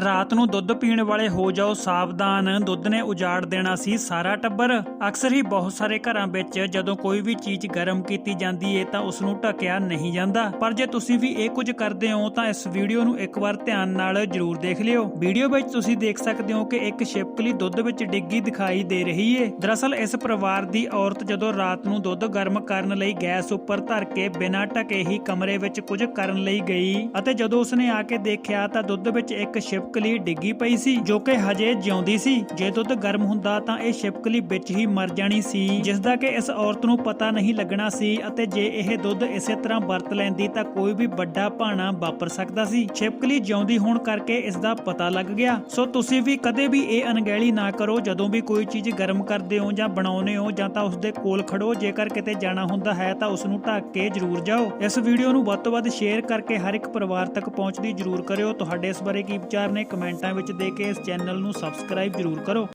ਰਾਤ ਨੂੰ ਦੁੱਧ ਪੀਣ ਵਾਲੇ ਹੋ ਜਾਓ ਸਾਵਧਾਨ। ਦੁੱਧ ਨੇ ਉਜਾੜ ਦੇਣਾ ਸੀ ਸਾਰਾ ਟੱਬਰ। ਅਕਸਰ ਹੀ ਬਹੁਤ ਸਾਰੇ ਘਰਾਂ ਵਿੱਚ ਜਦੋਂ ਕੋਈ ਵੀ ਚੀਜ਼ ਗਰਮ ਕੀਤੀ ਜਾਂਦੀ ਏ ਤਾਂ ਉਸ ਨੂੰ ਢੱਕਿਆ ਨਹੀਂ ਜਾਂਦਾ। ਪਰ ਜੇ ਤੁਸੀਂ ਵੀ ਇਹ ਕੁਝ ਕਰਦੇ ਹੋ ਤਾਂ ਇਸ ਵੀਡੀਓ ਨੂੰ ਇੱਕ ਵਾਰ ਧਿਆਨ ਨਾਲ ਜਰੂਰ ਦੇਖ ਲਿਓ। ਵੀਡੀਓ ਵਿੱਚ ਤੁਸੀਂ ਦੇਖ ਸਕਦੇ ਹੋ ਕਿ ਇੱਕ ਛਿਪਕਲੀ ਦੁੱਧ ਵਿੱਚ ਡਿੱਗੀ ਦਿਖਾਈ ਦੇ ਰਹੀ ਏ। ਦਰਅਸਲ ਇਸ ਪਰਿਵਾਰ ਦੀ ਔਰਤ ਜਦੋਂ ਰਾਤ ਨੂੰ ਦੁੱਧ ਗਰਮ ਕਰਨ ਲਈ ਗੈਸ ਉੱਪਰ ਧਰ ਕੇ ਬਿਨਾਂ ਢਕੇ ਹੀ ਕਮਰੇ ਵਿੱਚ ਕੁਝ ਕਰਨ ਲਈ ਗਈ ਅਤੇ ਜਦੋਂ ਉਸਨੇ ਆ ਕੇ ਦੇਖਿਆ ਤਾਂ ਦੁੱਧ ਵਿੱਚ ਇੱਕ ਛਿਪਕਲੀ ਡਿੱਗੀ ਪਈ ਸੀ, ਜੋ ਕਿ ਹਜੇ ਜਿਉਂਦੀ ਸੀ। ਜੇ ਦੁੱਧ ਗਰਮ ਹੁੰਦਾ ਤਾਂ ਇਹ ਛਿਪਕਲੀ ਵਿੱਚ ਹੀ ਮਰ ਜਾਣੀ ਸੀ ਜਿਸ ਦਾ ਕਿ ਇਸ ਔਰਤ ਨੂੰ ਪਤਾ ਨਹੀਂ ਲੱਗਣਾ ਸੀ ਅਤੇ ਜੇ ਇਹ ਦੁੱਧ ਇਸੇ ਤਰ੍ਹਾਂ ਵਰਤ ਲੈਂਦੀ ਤਾਂ ਕੋਈ ਵੀ ਵੱਡਾ ਭਾਣਾ ਵਾਪਰ ਸਕਦਾ ਸੀ। ਛਿਪਕਲੀ ਜਿਉਂਦੀ ਹੋਣ ਕਰਕੇ ਇਸ ਦਾ ਪਤਾ ਲੱਗ ਗਿਆ। ਸੋ ਤੁਸੀਂ ਵੀ ਕਦੇ ਵੀ ਇਹ ਅਣਗਹਿਲੀ ਨਾ ਕਰੋ, ਜਦੋਂ ਵੀ ਕੋਈ ਚੀਜ਼ ਗਰਮ ਕਰਦੇ ਹੋ ਜਾਂ ਬਣਾਉਨੇ ਹੋ ਜਾਂ ਤਾਂ ਉਸ ਦੇ ਕੋਲ ਖੜੋ। ਜੇਕਰ ਕਿਤੇ ਜਾਣਾ ਹੁੰਦਾ ਹੈ ਤਾਂ ਉਸ ਨੂੰ ਢੱਕ ਕੇ ਜ਼ਰੂਰ ਜਾਓ। ਇਸ ਵੀਡੀਓ ਨੂੰ ਵੱਧ ਤੋਂ ਵੱਧ ਸ਼ੇਅਰ ਕਰਕੇ ਹਰ ਇੱਕ ਪਰਿਵਾਰ ਤੱਕ ਪਹੁੰਚਦੀ ਜ਼ਰੂਰ ਕਰਿਓ। ਤੁਹਾਡੇ ਇਸ ਬਾਰੇ ਕੀ ਵਿਚਾਰ ਨੇ ਕਮੈਂਟਾਂ ਵਿੱਚ ਦੇ ਕੇ ਇਸ ਚੈਨਲ ਨੂੰ ਸਬਸਕ੍ਰਾਈਬ ਜ਼ਰੂਰ ਕਰੋ।